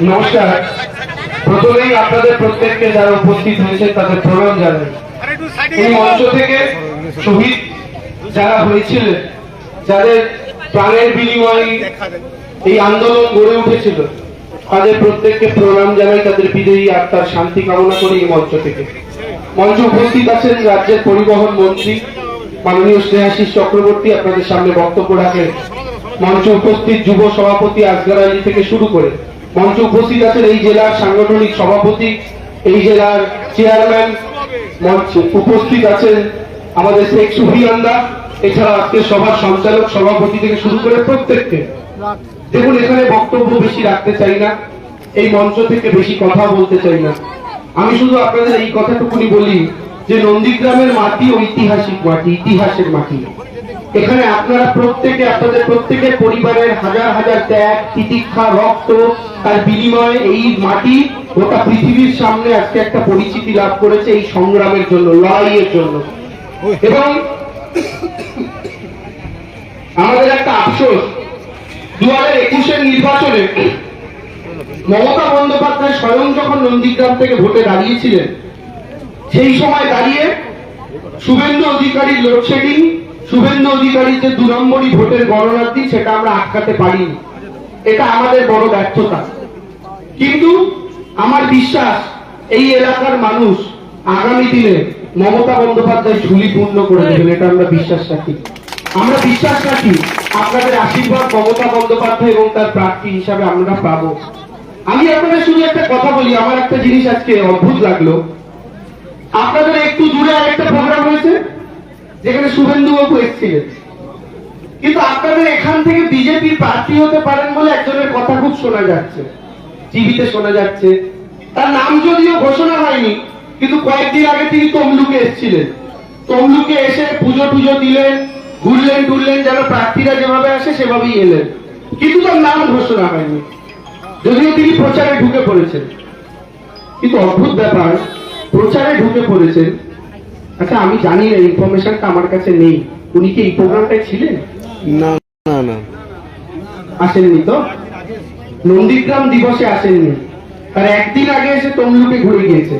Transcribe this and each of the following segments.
নমস্কার। প্রথমেই আপনাদের প্রত্যেককে যারা উপস্থিত হয়েছে তাদের প্রণাম জানাই। এই মঞ্চ থেকে শহীদ যারা হয়েছিলেন, যাদের প্রাণের বিনিময়ে এই আন্দোলন গড়ে উঠেছিল, তাদের প্রত্যেককে প্রণাম জানাই, তাদের বিদেয়ী আত্মার শান্তি কামনা করি এই মঞ্চ থেকে। উপস্থিত আছেন রাজ্যের পরিবহন মন্ত্রী, মাননীয় স্নেহাশিস চক্রবর্তী, আপনাদের সামনে বক্তব্য রাখেন মঞ্চে উপস্থিত যুব সভাপতি আসগার আলী থেকে শুরু করে মঞ্চে উপস্থিত আছেন এই জেলার সাংগঠনিক সভাপতি, এই জেলার চেয়ারম্যান মঞ্চে উপস্থিত আছেন আমাদের শেখ সুফিয়ান্দা এছাড়া আজকে সভার সঞ্চালক সভাপতি থেকে শুরু করে প্রত্যেককে। দেখুন, এখানে বক্তব্য বেশি রাখতে চাই না, এই মঞ্চ থেকে বেশি কথা বলতে চাই না। আমি শুধু আপনাদের এই কথাটুকুনি বলি যে নন্দীগ্রামের মাটি ঐতিহাসিক মাটি, ইতিহাসের মাটি। এখানে আপনারা প্রত্যেকে, আপনাদের প্রত্যেকের পরিবারের হাজার হাজার ত্যাগ, তিতিক্ষা, রক্ত, তার বিনিময়ে এই মাটি গোটা পৃথিবীর সামনে আজকে একটা পরিচিতি লাভ করেছে এই সংগ্রামের জন্য, লড়াইয়ের জন্য। এবং আমাদের একটা আফসোস দু হাজার একুশের নির্বাচনে মমতা বন্দ্যোপাধ্যায় স্বয়ং যখন নন্দীগ্রাম থেকে ভোটে দাঁড়িয়েছিলেন, সেই সময় দাঁড়িয়ে শুভেন্দু অধিকারীর লোডশেডিং শুভেন্দু অধিকারীর যে দু নম্বরই ভোটের গণনার দিন সেটা আমরা আটকাতে পারিনি। এটা আমাদের বড় ব্যর্থতা। কিন্তু আমার বিশ্বাস, এই এলাকার মানুষ আগামী দিনে মমতা বন্দ্যোপাধ্যায় ঝুলি পূর্ণ করে দেবেন, এটা আমরা বিশ্বাস রাখি। আমরা বিশ্বাস রাখি, আপনাদের আশীর্বাদ মমতা বন্দ্যোপাধ্যায় এবং তার প্রার্থী হিসাবে আমরা পাবো। আমি আপনাদের শুধু একটা কথা বলি, আমার একটা জিনিস আজকে অদ্ভুত লাগল। আপনাদের একটু দূরে আরেকটা প্রোগ্রাম হয়েছে? যেখানে শুভেন্দু বাবু এসেছিলেন। কিন্তু আপনাদের এখান থেকে বিজেপির প্রার্থী হতে পারেন বলে একজনের কথা খুব শোনা যাচ্ছে, টিভিতে শোনা যাচ্ছে। তার নাম যদিও ঘোষণা হয়নি, কিন্তু কয়েকদিন আগে তিনি তমলুকে এসেছিলেন। তমলুকে এসে পুজো টুজো দিলেন, ঘুরলেন টুরলেন, যেন প্রার্থীরা যেভাবে আসে সেভাবেই এলেন। কিন্তু তার নাম ঘোষণা হয়নি। যদিও তিনি প্রচারে ঢুকে পড়েছেন। কিন্তু অদ্ভুত ব্যাপার, প্রচারে ঢুকে পড়েছেন। আচ্ছা আমি জানি না ইনফরমেশনটা আমার কাছে নেই। উনি কি এই প্রোগ্রামটায় ছিলেন? না না না। আসেননি তো? নন্দীগ্রাম দিবসে আসেননি। তার একদিন আগে এসে তমলুকে ঘুরে গিয়েছে।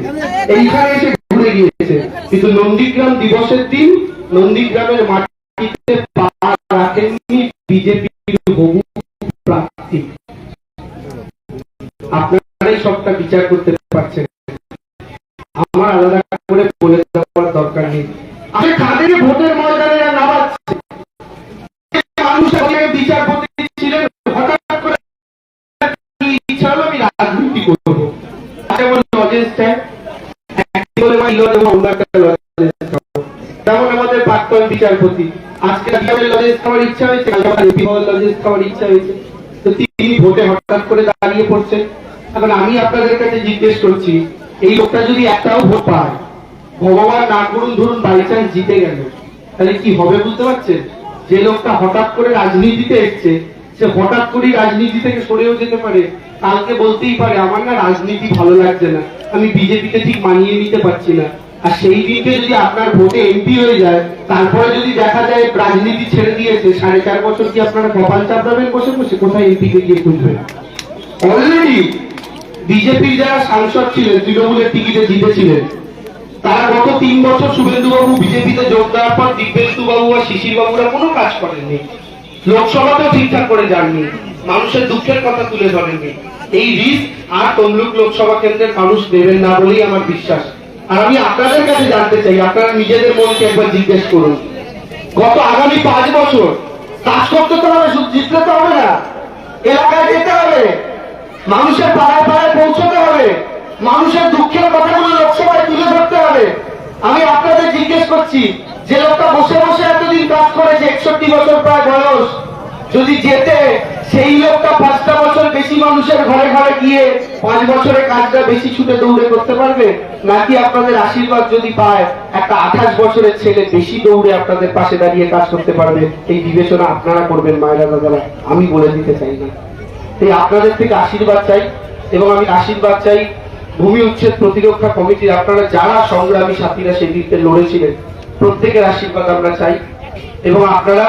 এইখানে এসে ঘুরে গিয়েছে। কিন্তু নন্দীগ্রাম দিবসের দিন নন্দীগ্রামের মাটিতে পা রাখেননি বিজেপির বহু প্রার্থী। আপনারাই সবটা বিচার করতে পারছেন। আমার আলাদা করে বলে দেওয়ার দরকার নেই কাদের ভোটের ময়দানে নামাচ্ছে মানুষ বিচারপতি ছিলেন, হঠাৎ করে ইচ্ছা হলো আমি রাজনীতি করব। যেমন আমাদের প্রাক্তন বিচারপতি, আজকে খাওয়ার ইচ্ছা হয়েছে খাওয়ার ইচ্ছা হয়েছে। তো তিনি ভোটে হঠাৎ করে দাঁড়িয়ে পড়ছেন। এখন আমি আপনাদের কাছে জিজ্ঞেস করছি, এই লোকটা যদি একটাও ভোট পায় ভগবান না করুন, ধরুন বাই চান্স জিতে গেল। তাহলে কি হবে বুঝতে পারছেন? যে লোকটা হঠাৎ করে রাজনীতিতে এসছে, সে হঠাৎ করে রাজনীতি থেকে সরেও যেতে পারে। কালকে বলতেই পারে, আমার না রাজনীতি ভালো লাগছে না। আমি বিজেপিতে ঠিক মানিয়ে নিতে পারছি না। আর সেই দিনকে যদি আপনার ভোটে এমপি হয়ে যায়, তারপরে যদি দেখা যায় রাজনীতি ছেড়ে দিয়েছে, সাড়ে চার বছর কি আপনারা কপাল চাপড়াবেন বসে বসে? কোথায় এমপি কে গিয়ে খুঁজবেন? অলরেডি বিজেপির যারা সাংসদ ছিলেন, তৃণমূলের টিকিটে জিতেছিলেন। তারা গত তিন বছর শুভেন্দু বাবু বিজেপিতে যোগ দেওয়ার পর দিব্যেন্দু বাবু আর শিশির বাবুরা কোনো কাজ করেননি। লোকসভাতেও ঠিকঠাক করে যাননি। মানুষের দুঃখের কথা তুলে ধরেননি। এই রিস্ক আর তমলুক লোকসভা কেন্দ্রের মানুষ দেবেন না বলেই আমার বিশ্বাস। আর আমি আপনাদের কাছে জানতে চাই, আপনারা নিজেদের মনকে একবার জিজ্ঞেস করুন। গত আগামী পাঁচ বছর কাজ করতে তো হবে জিতলে তো হবে না। এলাকায় যেতে হবে। মানুষের পাড়ায় পাড়ায় পৌঁছতে হবে। মানুষের দুঃখের তুলে হবে। আমি আপনাদের জিজ্ঞেস করছি, যে লোকটা বসে বসে এতদিন কাজ করেছে একষট্টি বছর প্রায় বয়স, যদি যেতে সেই লোকটা পাঁচটা বছর বেশি মানুষের ঘরে ঘরে গিয়ে পাঁচ বছরের কাজটা বেশি ছুটে দৌড়ে করতে পারবে? নাকি আপনাদের আশীর্বাদ যদি পায়, একটা আঠাশ বছরের ছেলে বেশি দৌড়ে আপনাদের পাশে দাঁড়িয়ে কাজ করতে পারবে? এই বিবেচনা আপনারা করবেন, মায়েরা দাদারা। আমি বলে দিতে চাই না। তাই আপনাদের থেকে আশীর্বাদ চাই, এবং আমি আশীর্বাদ চাই ভূমি উচ্ছেদ প্রতিরক্ষা কমিটির আপনারা যারা সংগ্রামী সাথীরা সেই দিকতে লড়েছিলেন, প্রত্যেকের আশীর্বাদ আমরা চাই। এবং আপনারা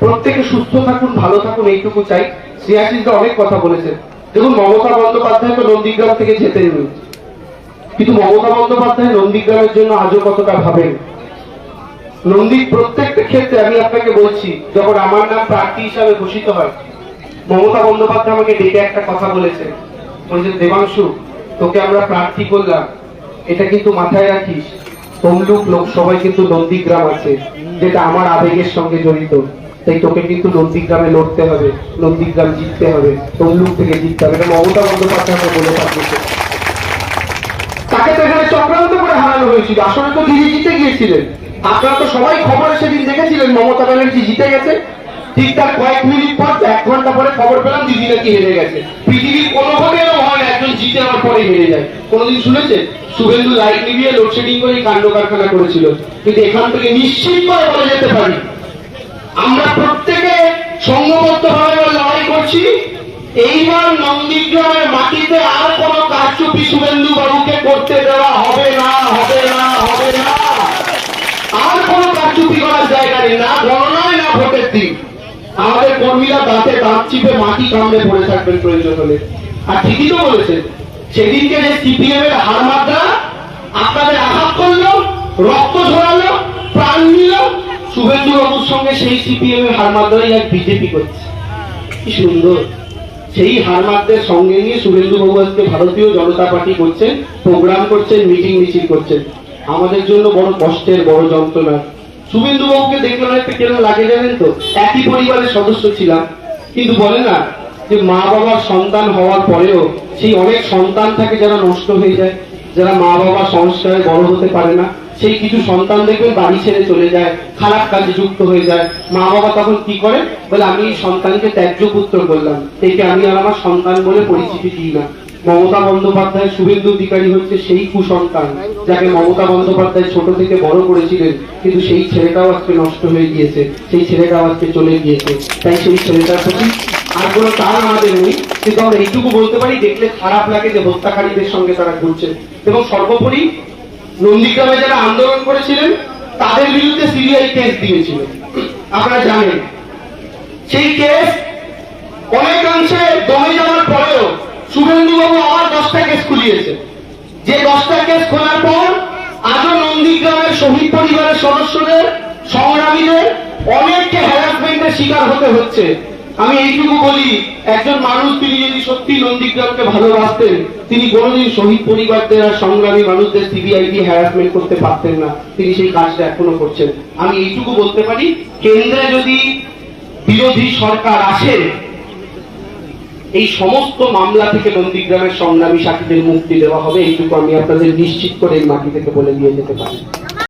প্রত্যেকে সুস্থ থাকুন, ভালো থাকুন, এইটুকু চাই। শ্রেয়াশিসদা অনেক কথা বলেছেন। দেখুন, মমতা বন্দ্যোপাধ্যায় তো নন্দীগ্রাম থেকে যেতেননি কিন্তু মমতা বন্দ্যোপাধ্যায় নন্দীগ্রামের জন্য আজও কতটা ভাবেন? নন্দী প্রত্যেকটা ক্ষেত্রে আমি আপনাকে বলছি, যখন আমার নাম প্রার্থী হিসাবে ঘোষিত হয়, মমতা বন্দ্যোপাধ্যায় আমাকে ডেকে একটা কথা বলেছে বলছে দেবাংশু তোকে আমরা প্রার্থী করলাম। এটা কিন্তু মাথায় রাখিস, তমলুক লোকসভায় কিন্তু নন্দীগ্রাম আছে, যেটা আমার আবেগের সঙ্গে জড়িত। তাই তোকে কিন্তু নন্দীগ্রামে লড়তে হবে, নন্দীগ্রাম জিততে হবে, তমলুক থেকে জিততে হবে। এটা মমতা বন্দ্যোপাধ্যায় বলে পাঠিয়েছে। তাকে তো এখানে চক্রান্ত করে হারানো হয়েছিল। আসলে তো দিদি জিতে গিয়েছিলেন। আপনারা তো সবাই খবর সেদিন দেখেছিলেন, মমতা ব্যানার্জি জিতে গেছে। ঠিক তার কয়েক মিনিট পর, এক ঘণ্টা পরে খবর পেলাম দিদি নাকি হেরে গেছে। পৃথিবীর কোনোভাবে এরকম হয় জিতে আমার পরে হেরে যায়। কোনোদিন শুনেছেন? শুভেন্দু লাইট নিভিয়ে লোডশেডিং করে কাণ্ড কারখানা করেছিল। কিন্তু এখান থেকে নিশ্চিত করে বলে যেতে পারি। আমরা প্রত্যেকে সংঘবদ্ধ ভাবে লড়াই করছি। এইবার নন্দীগ্রামের মাটিতে আর কোন কারচুপি শুভেন্দু বাবুকে করতে দেওয়া হবে না হবে না হবে না। আর কোন কারচুপি করার জায়গা নেই, না গণনায়, না ভোটের দিন। আমাদের কর্মীরা দাঁতে দাঁত চিপে মাটি কামড়ে পড়ে থাকবেন প্রয়োজন হলে। আর ঠিকই তো বলেছেন সেদিনকে যে সিপিএম এর হার মাত্রা আপনাদের আঘাত করল, রক্ত ঝরালো, প্রাণ নিল, শুভেন্দু বাবুর সঙ্গে সেই সিপিএম এর হার মাত্রাই এক বিজেপি করছে। কি সুন্দর। সেই হারমাতদের সঙ্গে নিয়ে শুভেন্দু বাবু আজকে ভারতীয় জনতা পার্টি করছেন, প্রোগ্রাম করছেন, মিটিং মিছিল করছেন। আমাদের জন্য বড় কষ্টের, বড় যন্ত্রণা। শুভেন্দু বাবুকে দেখলাম, একটা কেন লাগে জানেন তো? একই পরিবারের সদস্য ছিলাম। কিন্তু বলে না যে মা বাবার সন্তান হওয়ার পরেও সেই অনেক সন্তান থাকে যারা নষ্ট হয়ে যায়, যারা মা বাবা সংস্কারে বড় হতে পারে না। সেই কিছু সন্তান দেখবেন বাড়ি ছেড়ে চলে যায়, খারাপ কাজে যুক্ত হয়ে যায়। মা বাবা তখন কি করে? বলে, আমি সন্তানকে ত্যায্য পুত্র করলাম একে আমি আর আমার সন্তান বলে পরিচিতি দিই না। মমতা বন্দ্যোপাধ্যায় শুভেন্দু অধিকারী হচ্ছে সেই কুসন্তান, যাকে মমতা বন্দ্যোপাধ্যায় ছোট থেকে বড় করেছিলেন, কিন্তু সেই ছেলেটাও আজকে নষ্ট হয়ে গিয়েছে, সেই ছেলেটাও আজকে চলে গিয়েছে, তাই সেই ছেলেটার প্রতি আর কোনো টান আমাদের নেই কিন্তু আমরা এইটুকু বলতে পারি, দেখলে খারাপ লাগে যে হত্যাকারীদের সঙ্গে তারা ঘুরছে। এবং সর্বোপরি নন্দীগ্রামে যারা আন্দোলন করেছিলেন, তাদের বিরুদ্ধে সিবিআই কেস দিয়েছিল। আপনারা জানেন, সেই কেস অনেকাংশে দমে যাওয়ার পরেও শুভেন্দু বাবু আবার দশটা কেস খুলিয়েছে। যে দশটা কেস খোলার পর আজও নন্দীগ্রামের শহীদ পরিবারের সদস্যদের, সংগ্রামীদের অনেককে হ্যারাসমেন্টের শিকার হতে হচ্ছে। আমি এইটুকু বলি, একজন মানুষ তিনি যদি সত্যি নন্দীগ্রামকে ভালোবাসতেন, তিনি কোনোদিন শহীদ পরিবারদের আর সংগ্রামী মানুষদের সিবিআই হ্যারাসমেন্ট করতে পারতেন না। তিনি সেই কাজটা এখনও করছেন। আমি এইটুকু বলতে পারি, কেন্দ্রে যদি বিরোধী সরকার আসে এই সমস্ত মামলা থেকে নন্দীগ্রামের সংগ্রামী সাথীদের মুক্তি দেওয়া হবে, এইটুকু আমি আপনাদের নিশ্চিত করে এই মাটি থেকে বলে দিয়ে যেতে পারি।